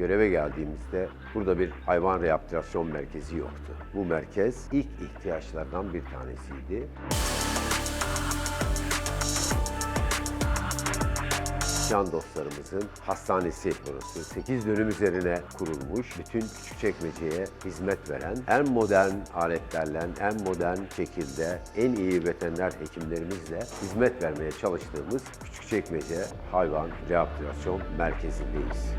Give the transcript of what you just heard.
göreve geldiğimizde burada bir hayvan rehabilitasyon merkezi yoktu. Bu merkez ilk ihtiyaçlardan bir tanesiydi. Can dostlarımızın hastanesi burası. 8 dönüm üzerine kurulmuş, bütün Küçükçekmece'ye hizmet veren, en modern aletlerle, en modern şekilde en iyi veteriner hekimlerimizle hizmet vermeye çalıştığımız Küçükçekmece Hayvan Rehabilitasyon Merkezi'ndeyiz.